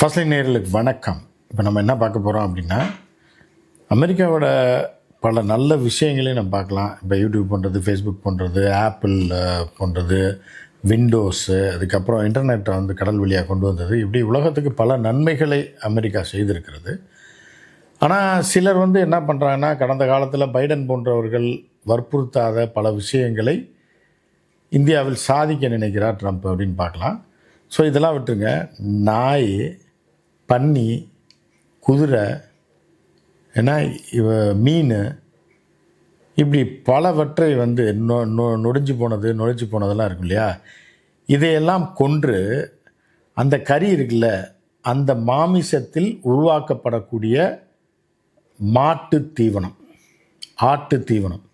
Firstly நேர்களுக்கு வணக்கம். இப்போ நம்ம என்ன பார்க்க போகிறோம் அப்படின்னா அமெரிக்காவோட பல நல்ல விஷயங்களையும் நம்ம பார்க்கலாம். இப்போ யூடியூப் பண்ணுறது ஃபேஸ்புக் பண்ணுறது ஆப்பிள் பண்ணுறது விண்டோஸு அதுக்கப்புறம் இன்டர்நெட்டை வந்து கடல் வழியாக கொண்டு வந்தது. இப்படி உலகத்துக்கு பல நன்மைகளை அமெரிக்கா செய்திருக்கிறது. ஆனால் சிலர் வந்து என்ன பண்ணுறாங்கன்னா கடந்த காலத்தில் பைடன் போன்றவர்கள் வற்புறுத்தாத பல விஷயங்களை இந்தியாவில் சாதிக்க நினைக்கிறார் ட்ரம்ப் அப்படின்னு பார்க்கலாம். ஸோ இதெல்லாம் விட்டுருங்க. நாய் பன்னி குதிரை ஏன்னா மீன் இப்படி பலவற்றை வந்து நொ நொ நொடிஞ்சு போனது நொடிஞ்சு போனதெல்லாம் இருக்கும் இல்லையா? இதையெல்லாம் கொன்று அந்த கறி இருக்குல்ல அந்த மாமிசத்தில் உருவாக்கப்படக்கூடிய மாட்டு தீவனம் ஆட்டு தீவனம்.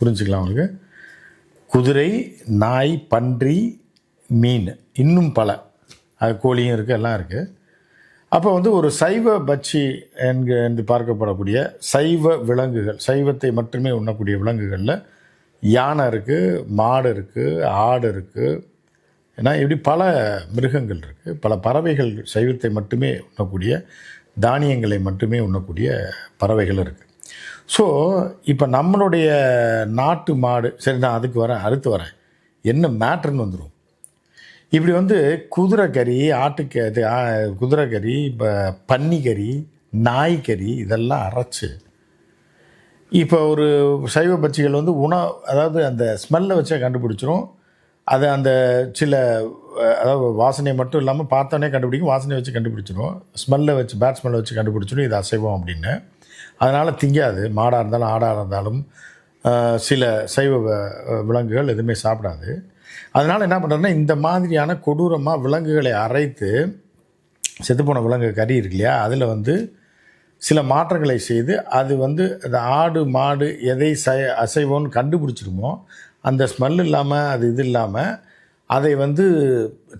புரிஞ்சுக்கலாம் உங்களுக்கு? குதிரை நாய் பன்றி மீன் இன்னும் பல. அது கோழியும் இருக்குது எல்லாம் இருக்குது அப்போ வந்து ஒரு சைவ பட்சி என்க என்று பார்க்கப்படக்கூடிய சைவ விலங்குகள் சைவத்தை மட்டுமே உண்ணக்கூடிய விலங்குகளில் யானை இருக்குது மாடு இருக்குது ஆடு இருக்குது ஏன்னா இப்படி பல மிருகங்கள் இருக்குது பல பறவைகள் சைவத்தை மட்டுமே உண்ணக்கூடிய தானியங்களை மட்டுமே உண்ணக்கூடிய பறவைகள் இருக்குது ஸோ இப்போ நம்மளுடைய நாட்டு மாடு சரி நான் அதுக்கு வரேன் அடுத்து வரேன். என்ன மேட்ருன்னு வந்துடும் இப்படி வந்து குதிரை கறி ஆட்டுக்கு குதிரை கறி இப்போ பன்னிக்கறி கறி நாய் கறி இதெல்லாம் அரைச்சு இப்போ ஒரு சைவ பட்சிகள் வந்து உணவு அதாவது அந்த ஸ்மெல்லை வச்சே கண்டுபிடிச்சிரும். அதை அந்த சில அதாவது வாசனை மட்டும் இல்லாமல் பார்த்தோன்னே கண்டுபிடிக்கும். வாசனை வச்சு கண்டுபிடிச்சிரும். ஸ்மெல்லை வச்சு பேட் ஸ்மெல்லை வச்சு கண்டுபிடிச்சிடும் இது அசைவம் அப்படின்னு. அதனால் திங்காது. மாடாக இருந்தாலும் ஆடாக இருந்தாலும் சில சைவ வ- விலங்குகள் எதுவுமே சாப்பிடாது. அதனால் என்ன பண்ணுறதுன்னா இந்த மாதிரியான கொடூரமாக விலங்குகளை அரைத்து செத்துப்போன விலங்கு கறி இருக்கு இல்லையா அதில் வந்து சில மாற்றங்களை செய்து அது வந்து அந்த ஆடு மாடு எதை சை அசைவோன்னு கண்டுபிடிச்சிருமோ அந்த ஸ்மெல் இல்லாமல் அது இது இல்லாமல் அதை வந்து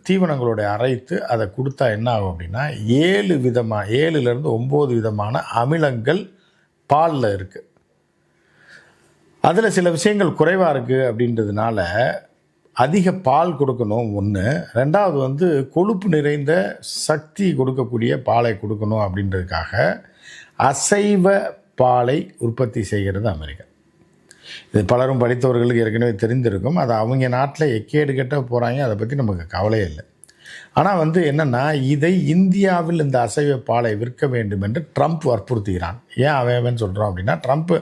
தீவனங்களோட அரைத்து அதை கொடுத்தா என்ன ஆகும் அப்படின்னா ஏழு விதமாக ஏழுலேருந்து ஒம்பது விதமான அமிலங்கள் பாலில் இருக்குது அதில் சில விஷயங்கள் குறைவாக இருக்குது அப்படின்றதுனால அதிக பால் கொடுக்கணும் ஒன்று ரெண்டாவது வந்து கொழுப்பு நிறைந்த சக்தி கொடுக்கக்கூடிய பாலை கொடுக்கணும் அப்படின்றதுக்காக அசைவ பாலை உற்பத்தி செய்கிறது அமெரிக்கா. இது பலரும் படித்தவர்களுக்கு ஏற்கனவே தெரிந்திருக்கும். அது அவங்க நாட்டில் எக்கேடு கெட்ட போகிறாங்க அதை பற்றி நமக்கு கவலையே இல்லை. ஆனால் வந்து என்னென்னா இதை இந்தியாவில் இந்த அசைவ பாலை விற்க வேண்டும் என்று ட்ரம்ப் வற்புறுத்துகிறான். ஏன் அவன் அவன் சொல்கிறோம் அப்படின்னா ட்ரம்ப்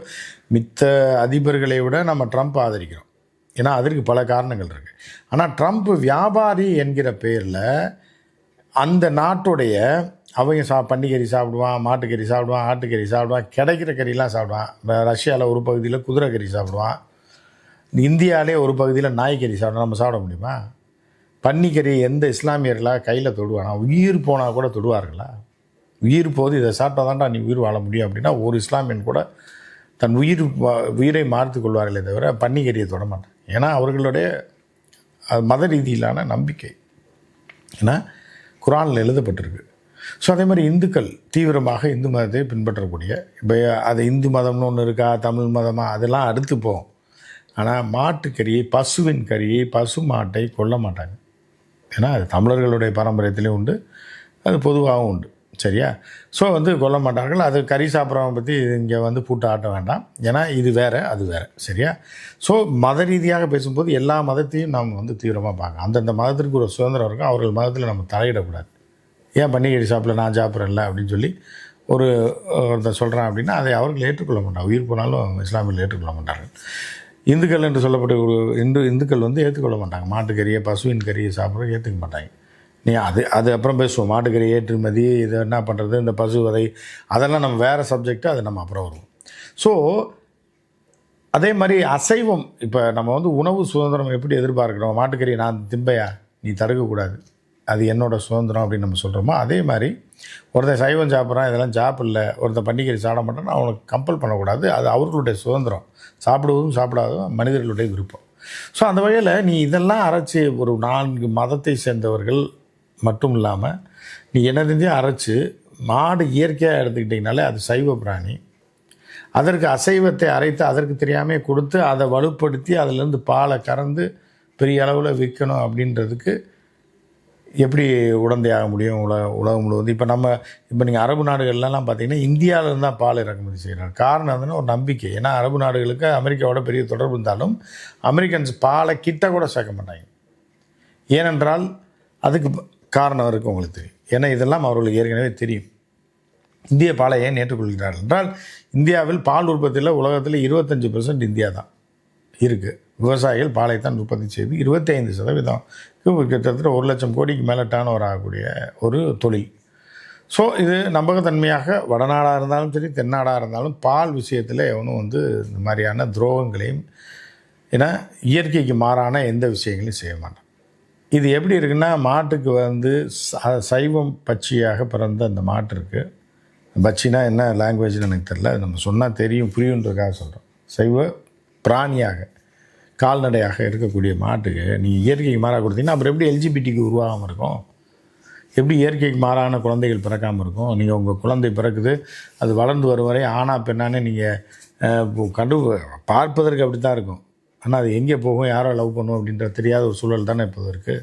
மித்த அதிபர்களை விட நம்ம ட்ரம்ப் ஆதரிக்கிறோம். ஏன்னா அதற்கு பல காரணங்கள் இருக்குது ஆனால் ட்ரம்ப் வியாபாரி என்கிற பேரில் அந்த நாட்டுடைய அவங்க சா பன்னிக்கறி சாப்பிடுவான் மாட்டுக்கறி சாப்பிடுவான் ஆட்டுக்கறி சாப்பிடுவான் கிடைக்கிற கறிலாம் சாப்பிடுவான். ரஷ்யாவில் ஒரு பகுதியில் குதிரை கறி சாப்பிடுவான். இந்தியாவிலே ஒரு பகுதியில் நாய்க்கறி சாப்பிடுவோம் நம்ம சாப்பிட முடியுமா? பன்னிக்கறி எந்த இஸ்லாமியர்களாக கையில் தொடுவானா? உயிர் போனால் கூட தொடுவார்களா? உயிர் போது இதை சாப்பிட்டா தான்டா நீ உயிர் வாழ முடியும் அப்படின்னா ஒரு இஸ்லாமியன் கூட தன் உயிர் உயிரை மார்த்து கொள்வார்களே தவிர பன்னிக்கறியை தொடமாட்டேன் ஏன்னா அவர்களுடைய மத ரீதியிலான நம்பிக்கை. ஏன்னா குரானில் எழுதப்பட்டிருக்கு. ஸோ அதே மாதிரி இந்துக்கள் தீவிரமாக இந்து மதத்தை பின்பற்றக்கூடிய இப்போ அது இந்து மதம்னு ஒன்று இருக்கா தமிழ் மதமாக அதெல்லாம் அடுத்து போகும். ஆனால் மாட்டுக்கறியை பசுவின் கறியை பசு மாட்டை கொல்ல மாட்டாங்க. ஏன்னா அது தமிழர்களுடைய பாரம்பரியத்திலையும் உண்டு அது பொதுவாகவும் உண்டு. சரியா? ஸோ வந்து கொல்ல மாட்டார்கள். அது கறி சாப்பிட்றவங்க பற்றி இங்கே வந்து பூட்ட ஆட்ட வேண்டாம். ஏன்னா இது வேறு அது வேறு. சரியா? ஸோ மத ரீதியாக பேசும்போது எல்லா மதத்தையும் நாம் வந்து தீவிரமாக பார்க்கலாம். அந்தந்த மதத்திற்கு ஒரு சுதந்திரம் இருக்கும். அவர்கள் மதத்தில் நம்ம தலையிடக்கூடாது. ஏன் பன்னிக்கறி சாப்பிடல நான் சாப்பிட்றல அப்படின்னு சொல்லி ஒரு ஒருத்தர் சொல்கிறான் அப்படின்னா அதை அவர்கள் ஏற்றுக்கொள்ள மாட்டாங்க உயிர் போனாலும் இஸ்லாமியில் ஏற்றுக்கொள்ள மாட்டார்கள். இந்துக்கள் என்று சொல்லப்பட்ட ஒரு இந்து இந்துக்கள் வந்து ஏற்றுக்கொள்ள மாட்டாங்க. மாட்டுக்கறியை பசுவின் கறியை சாப்பிட்ற ஏற்றுக்க மாட்டாங்க. நீ அது அது அப்புறம் பேசுவோம். மாட்டுக்கறி ஏற்றுமதி இதை என்ன பண்ணுறது இந்த பசு வதை அதெல்லாம் நம்ம வேறு சப்ஜெக்ட்டு அது நம்ம அப்புறம் வருவோம். ஸோ அதே மாதிரி அசைவம் இப்போ நம்ம வந்து உணவு சுதந்திரம் எப்படி எதிர்பார்க்குறோம்? மாட்டுக்கறி நான் திம்பையா? நீ தடுக்கக்கூடாது. அது என்னோட சுதந்திரம் அப்படின்னு நம்ம சொல்கிறோமோ அதே மாதிரி ஒருத்தன் சைவம் சாப்பிட்றான் இதெல்லாம் சாப்பிடல ஒருத்தன் பன்னிக்கறி சாப்பிட மாட்டேன்னு அவனுக்கு கம்பல் பண்ணக்கூடாது. அது அவர்களுடைய சுதந்திரம். சாப்பிடுவதும் சாப்பிடாததும் மனிதர்களுடைய விருப்பம். ஸோ அந்த வகையில் நீ இதெல்லாம் அரைச்சி ஒரு நான்கு மதத்தை சேர்ந்தவர்கள் மட்டும் இல்லாமல் நீ என்னதையும் அரைச்சி மாடு இயற்கையாக எடுத்துக்கிட்டிங்கனாலே அது சைவ பிராணி. அதற்கு அசைவத்தை அரைத்து அதற்கு தெரியாமல் கொடுத்து அதை வலுப்படுத்தி அதிலேருந்து பாலை கறந்து பெரிய அளவில் விற்கணும் அப்படின்றதுக்கு எப்படி உடந்தையாக முடியும்? உலக உலகம் முழுவதும். இப்போ நம்ம இப்போ நீங்கள் அரபு நாடுகள்லாம் பார்த்தீங்கன்னா இந்தியாவிலேருந்து தான் பால் இறக்குமதி செய்கிறாங்க காரணம் என்னன்னா ஒரு நம்பிக்கை. ஏன்னா அரபு நாடுகளுக்கு அமெரிக்காவோட பெரிய தொடர்பு இருந்தாலும் அமெரிக்கன்ஸ் பாலை கிட்ட கூட சேர்க்க மாட்டாங்க. ஏனென்றால் அதுக்கு காரணம் இருக்குது உங்களுக்கு. தெரியும் ஏன்னா இதெல்லாம் அவர்களுக்கு ஏற்கனவே தெரியும். இந்திய பாலை ஏன் ஏற்றுக்கொள்கிறார்கள் என்றால் இந்தியாவில் பால் உற்பத்தியில் உலகத்தில் இருபத்தஞ்சி பெர்சன்ட் இந்தியா தான் இருக்குது விவசாயிகள் பாலை தான் உற்பத்தி செய்து இருபத்தைந்து சதவீதம். கிட்டத்தட்ட ஒரு லட்சம் கோடிக்கு மேலே டேர்ன் ஓவர் ஆகக்கூடிய ஒரு தொழில். ஸோ இது நம்பகத்தன்மையாக வடநாடாக இருந்தாலும் சரி தென்னாடாக இருந்தாலும் பால் விஷயத்தில் எவனும் வந்து இந்த மாதிரியான துரோகங்களையும் ஏன்னா இயற்கைக்கு மாறான எந்த விஷயங்களையும் செய்ய மாட்டான். இது எப்படி இருக்குன்னா மாட்டுக்கு வந்து சைவம் பச்சையாக பிறந்த அந்த மாட்டு இருக்குது பச்சினா என்ன லாங்குவேஜ்னு எனக்கு தெரில அது நம்ம சொன்னால் தெரியும் புரியுன்றதுக்காக சொல்கிறோம் சைவ பிராணியாக கால்நடையாக இருக்கக்கூடிய மாட்டுக்கு நீ இயற்கைக்கு மாறாக கொடுத்தீங்கன்னா அப்புறம் எப்படி எல்ஜிபிடிக்கு உருவாகாமல் இருக்கும்? எப்படி இயற்கைக்கு மாறான குழந்தைகள் பிறக்காமல் இருக்கும்? நீங்கள் உங்கள் குழந்தை பிறக்குது அது வளர்ந்து வரும் வரை ஆனா பெண்ணானே நீங்கள் கண்டு பார்ப்பதற்கு அப்படி தான் இருக்கும். ஆனால் அது எங்கே போகும் யாரோ லவ் பண்ணும் அப்படின்ற தெரியாத ஒரு சூழல் தானே இப்போது இருக்குது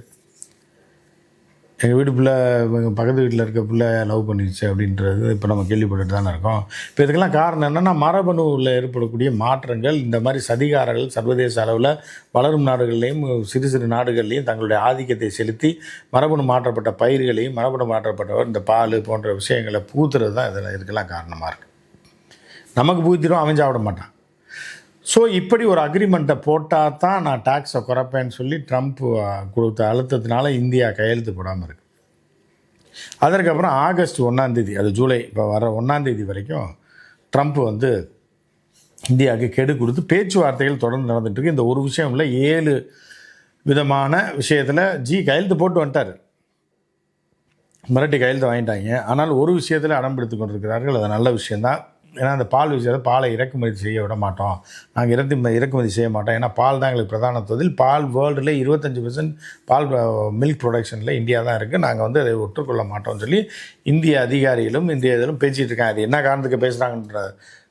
எங்கள் வீட்டு பிள்ளை எங்கள் பக்கத்து வீட்டில் இருக்க பிள்ளை லவ் பண்ணிடுச்சு அப்படின்றது இப்போ நம்ம கேள்விப்பட்டுட்டு தானே இருக்கோம். இப்போ இதுக்கெல்லாம் காரணம் என்னென்னா மரபணுவில் ஏற்படக்கூடிய மாற்றங்கள் இந்த மாதிரி சதிகாரர்கள் சர்வதேச அளவில் வளரும் நாடுகள்லேயும் சிறு சிறு நாடுகள்லேயும் தங்களுடைய ஆதிக்கத்தை செலுத்தி மரபணு மாற்றப்பட்ட பயிர்களையும் மரபணு மாற்றப்பட்டவர் இந்த பால் போன்ற விஷயங்களை பூத்துறது தான் இதில் இதுக்கெல்லாம் காரணமாக இருக்குது நமக்கு பூத்திரும் அவன் சாப்பிட மாட்டான். ஸோ இப்படி ஒரு அக்ரிமெண்ட்டை போட்டால் தான் நான் டேக்ஸை குறைப்பேன்னு சொல்லி ட்ரம்ப் கொடுத்த அழுத்தத்தினால இந்தியா கையெழுத்து போடாமல் இருக்கு. அதற்கப்புறம் ஆகஸ்ட் ஒன்றாந்தேதி அது ஜூலை இப்போ வர ஒன்றாந்தேதி வரைக்கும் ட்ரம்ப் வந்து இந்தியாவுக்கு கெடு கொடுத்து பேச்சுவார்த்தைகள் தொடர்ந்து நடந்துகிட்ருக்கு இந்த ஒரு விஷயம் இல்லை ஏழு விதமான விஷயத்தில் ஜி கையெழுத்து போட்டு வந்துட்டார். மிரட்டி கையெழுத்து வாங்கிட்டாங்க. ஆனால் ஒரு விஷயத்தில் அடம்பிடித்து கொண்டிருக்கிறார்கள். அது நல்ல விஷயந்தான் ஏன்னா அந்த பால் விஷயத்தை பாலை இறக்குமதி செய்ய விட மாட்டோம். நாங்கள் இறந்து இறக்குமதி செய்ய மாட்டோம். ஏன்னா பால் தான் எங்களுக்கு பிரதான தொழில். பால் வேர்ல்டில் இருபத்தஞ்சி பர்சன்ட் பால் மில்க் ப்ரொடக்ஷனில் இந்தியா தான் இருக்குது நாங்கள் வந்து அதை ஒற்றுக்கொள்ள மாட்டோம்னு சொல்லி இந்திய அதிகாரிகளும் இந்திய இதிலும் பேசிகிட்டு இருக்காங்க. அது என்ன காரணத்துக்கு பேசுகிறாங்கன்ற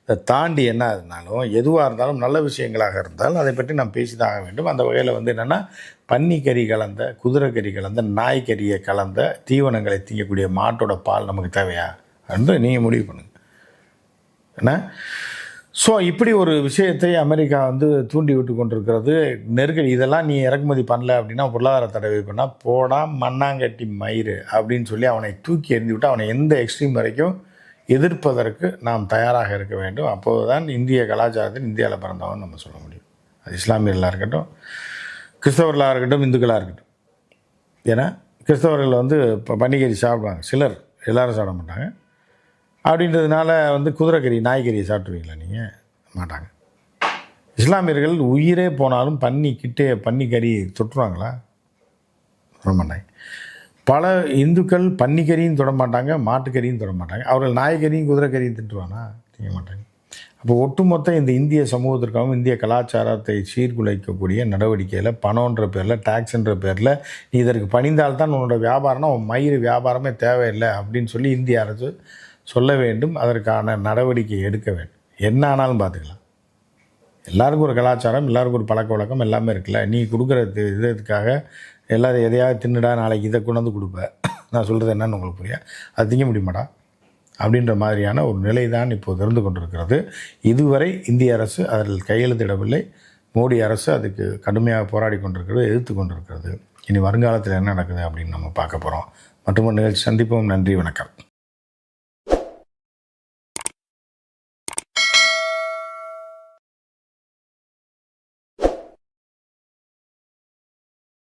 அதை தாண்டி என்ன இருந்தாலும் எதுவாக இருந்தாலும் நல்ல விஷயங்களாக இருந்தாலும் அதை பற்றி நாம் பேசி தான் ஆக வேண்டும். அந்த வகையில் வந்து என்னென்னா பன்னிக்கறி கலந்த குதிரைக்கறி கலந்த நாய்க்கறியை கலந்த தீவனங்களை திங்கக்கூடிய மாட்டோட பால் நமக்கு தேவையா? என்று நீங்கள் முடிவு பண்ணுங்கள் என்ன? ஸோ இப்படி ஒரு விஷயத்தை அமெரிக்கா வந்து தூண்டி விட்டு கொண்டிருக்கிறது. நெருக்கடி இதெல்லாம் நீ இறக்குமதி பண்ணல அப்படின்னா பொருளாதார தடை பண்ணால் போடா மண்ணாங்கட்டி மயிறு அப்படின்னு சொல்லி அவனை தூக்கி எறிந்து விட்டு அவனை எந்த எக்ஸ்ட்ரீம் வரைக்கும் எதிர்ப்பதற்கு நாம் தயாராக இருக்க வேண்டும். அப்போது தான் இந்திய கலாச்சாரத்தில் இந்தியாவில் பிறந்தவன் நம்ம சொல்ல முடியும். அது இஸ்லாமியர்களாக இருக்கட்டும் கிறிஸ்தவர்களாக இருக்கட்டும் இந்துக்களாக இருக்கட்டும். ஏன்னா கிறிஸ்தவர்கள் வந்து இப்போ பன்னிக்கறி சாப்பிடுவாங்க. சிலர் எல்லோரும் சாப்பிட மாட்டாங்க. அப்படின்றதுனால வந்து குதிரைக்கறி நாய்க்கறியை சாப்பிட்ருவீங்களா நீங்கள் மாட்டாங்க. இஸ்லாமியர்கள் உயிரே போனாலும் பன்னி கிட்டே பன்னிக்கறி தொட்டுருவாங்களா? தொட மாட்டாங்க. பல இந்துக்கள் பன்னிக்கறியும் தொட மாட்டாங்க மாட்டுக்கறியும் தொட மாட்டாங்க. அவர்கள் நாய்க்கறியும் குதிரைக்கறியும் திட்டுவானா திங்க மாட்டாங்க. அப்போ ஒட்டுமொத்த இந்த இந்திய சமூகத்திற்காகவும் இந்திய கலாச்சாரத்தை சீர்குலைக்கக்கூடிய நடவடிக்கையில் பணம்ன்ற பேரில் டேக்ஸ்ன்ற பேரில் நீ இதற்கு பணிந்தால்தான் உன்னோட வியாபாரம்னா உன் மயிறு வியாபாரமே தேவையில்லை அப்படின்னு சொல்லி இந்திய அரசு சொல்ல வேண்டும் அதற்கான நடவடிக்கை எடுக்க வேண்டும். என்ன ஆனாலும் பார்த்துக்கலாம். எல்லாருக்கும் ஒரு கலாச்சாரம் எல்லாருக்கும் ஒரு பழக்க வழக்கம் எல்லாமே இருக்குல்ல. நீ கொடுக்குறது இதுக்காக எல்லாரும் எதையாவது தின்னுடா நாளைக்கு இதை கொண்டு வந்து கொடுப்ப. நான் சொல்கிறது என்னன்னு உங்களுக்கு புரியா அது திங்க முடியுமாடா? அப்படின்ற மாதிரியான ஒரு நிலை தான் இப்போது இருந்து கொண்டிருக்கிறது. இதுவரை இந்திய அரசு அதில் கையெழுத்திடவில்லை. மோடி அரசு அதுக்கு கடுமையாக போராடி கொண்டிருக்கிறது எதிர்த்து கொண்டிருக்கிறது. இனி வருங்காலத்தில் என்ன நடக்குது அப்படின்னு நம்ம பார்க்க போகிறோம் மற்றும் நிகழ்ச்சி சந்திப்போம். நன்றி வணக்கம்.